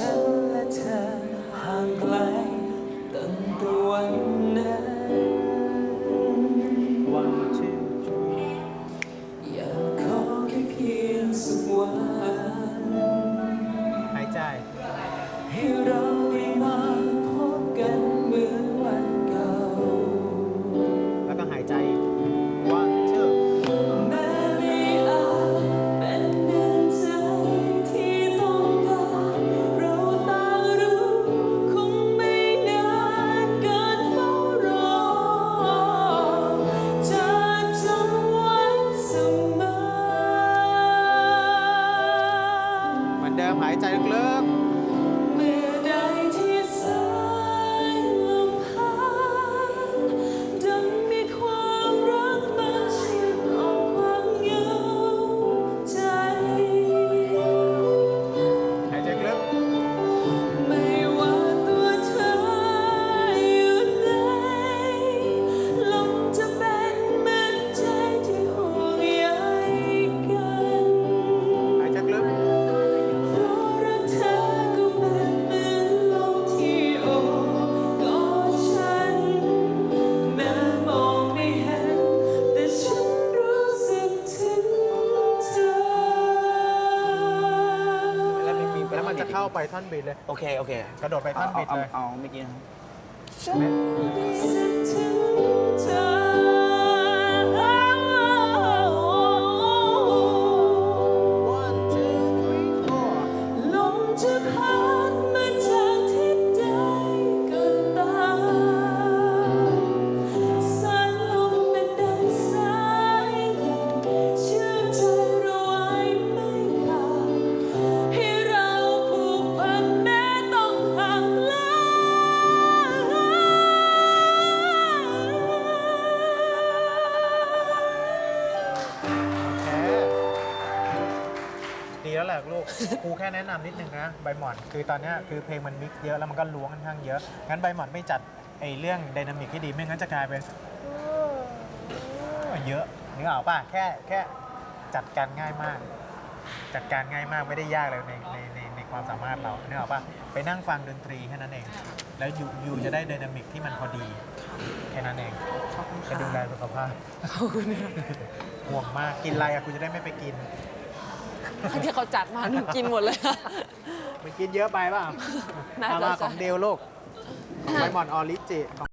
ฉันและเธอห่างไกลตั้งแต่วันนั้นวันที่อยากขอแค่เพียงสักวันหายใจายใจลึก จะเข้าไปท่อนบีดเลย โอเค โอเคกระโดดไปท่อนบีดเอาเลย เอาเอาเมื่อกี้นะครับ ดีแล้วแหละลูก ครูแค่แนะนำนิดนึงนะใบหมอนคือตอนเนี้ยคือเพลงมันมิกซ์เยอะแล้วมันก็ล้วงค่อนข้างเยอะ งั้นใบหมอนไม่จัดไอ้เรื่องไดนามิกให้ดีไม่งั้นจะกลายเป็นเยอะนึกออกป่ะแค่แค่จัดการง่ายมาก จัดการง่ายมากไม่ได้ยากเลยในในในในความสามารถเรานึกออกป่ะไปนั่งฟังดนตรีแค่นั้นเอง แล้วอยู่อยู่จะได้ไดนามิกที่มันพอดีแค่นั้นเองขอบคุณจะค่ะดูแลสุขภาพขอบคุณค่ะห่วงมากกินอะไรอะกูจะได้ไม่ไปกิน ที่เขาจัดมาหนูกินหมดเลยไปกินเยอะไปเปล่าน่าเอาจะมาใช่ของเดลลูกของใบหมอนออริจิของ